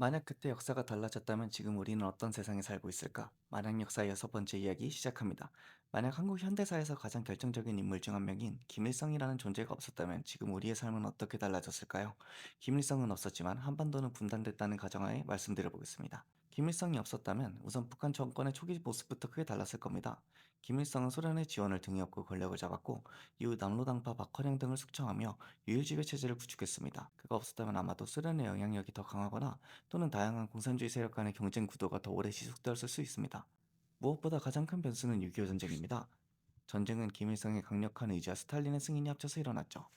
만약 그때 역사가 달라졌다면 지금 우리는 어떤 세상에 살고 있을까? 만약 역사의 여섯 번째 이야기 시작합니다. 만약 한국 현대사에서 가장 결정적인 인물 중 한 명인 김일성이라는 존재가 없었다면 지금 우리의 삶은 어떻게 달라졌을까요? 김일성은 없었지만 한반도는 분단됐다는 가정하에 말씀드려 보겠습니다. 김일성이 없었다면 우선 북한 정권의 초기 모습부터 크게 달랐을 겁니다. 김일성은 소련의 지원을 등에 업고 권력을 잡았고 이후 남로당파 박헌영 등을 숙청하며 유일지배 체제를 구축했습니다. 그가 없었다면 아마도 소련의 영향력이 더 강하거나 또는 다양한 공산주의 세력 간의 경쟁 구도가 더 오래 지속되었을 수 있습니다. 무엇보다 가장 큰 변수는 6.25 전쟁입니다. 전쟁은 김일성의 강력한 의지와 스탈린의 승인이 합쳐서 일어났죠.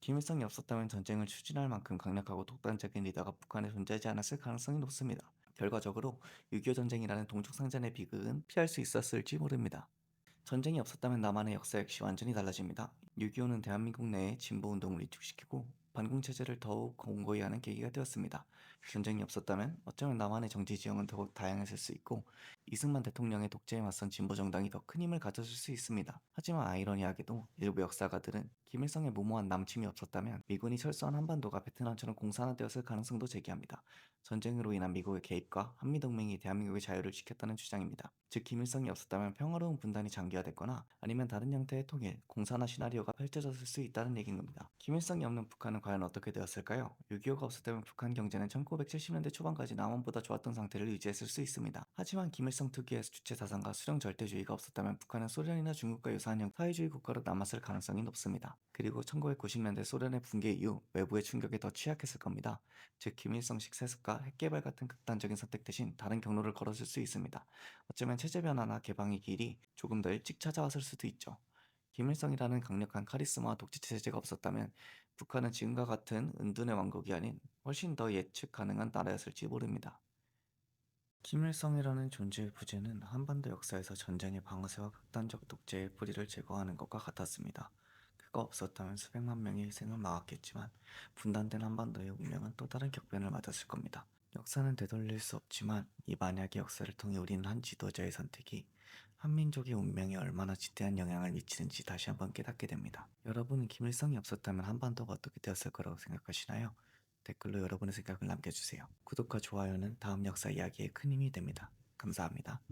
김일성이 없었다면 전쟁을 추진할 만큼 강력하고 독단적인 리더가 북한에 존재하지 않았을 가능성이 높습니다. 결과적으로 6.25 전쟁이라는 동족상잔의 비극은 피할 수 있었을지 모릅니다. 전쟁이 없었다면 남한의 역사 역시 완전히 달라집니다. 6.25는 대한민국 내에 진보운동을 위축시키고 반공 체제를 더욱 공고히 하는 계기가 되었습니다. 전쟁이 없었다면 어쩌면 남한의 정치 지형은 더욱 다양해질 수 있고 이승만 대통령의 독재에 맞선 진보 정당이 더 큰 힘을 가졌을 수 있습니다. 하지만 아이러니하게도 일부 역사가들은 김일성의 무모한 남침이 없었다면 미군이 철수한 한반도가 베트남처럼 공산화되었을 가능성도 제기합니다. 전쟁으로 인한 미국의 개입과 한미동맹이 대한민국의 자유를 지켰다는 주장입니다. 즉 김일성이 없었다면 평화로운 분단이 장기화됐거나 아니면 다른 형태의 통일, 공산화 시나리오가 펼쳐졌을 수 있다는 얘기인 겁니다. 김일성이 없는 북한은 과연 어떻게 되었을까요? 6.25가 없었다면 북한 경제는 1970년대 초반까지 남한보다 좋았던 상태를 유지했을 수 있습니다. 하지만 김일성 특유의 주체 사상과 수령 절대주의가 없었다면 북한은 소련이나 중국과 유사한 형 사회주의 국가로 남았을 가능성이 높습니다. 그리고 1990년대 소련의 붕괴 이후 외부의 충격에 더 취약했을 겁니다. 즉 김일성식 세습과 핵개발 같은 극단적인 선택 대신 다른 경로를 걸었을 수 있습니다. 어쩌면 체제 변화나 개방의 길이 조금 더 일찍 찾아왔을 수도 있죠. 김일성이라는 강력한 카리스마와 독재 체제가 없었다면 북한은 지금과 같은 은둔의 왕국이 아닌 훨씬 더 예측 가능한 나라였을지 모릅니다. 김일성이라는 존재의 부재는 한반도 역사에서 전쟁의 방어세와 극단적 독재의 뿌리를 제거하는 것과 같았습니다. 그가 없었다면 수백만 명의 희생을 막았겠지만 분단된 한반도의 운명은 또 다른 격변을 맞았을 겁니다. 역사는 되돌릴 수 없지만 이 만약의 역사를 통해 우리는 한 지도자의 선택이 한민족의 운명에 얼마나 지대한 영향을 미치는지 다시 한번 깨닫게 됩니다. 여러분은 김일성이 없었다면 한반도가 어떻게 되었을 거라고 생각하시나요? 댓글로 여러분의 생각을 남겨주세요. 구독과 좋아요는 다음 역사 이야기에 큰 힘이 됩니다. 감사합니다.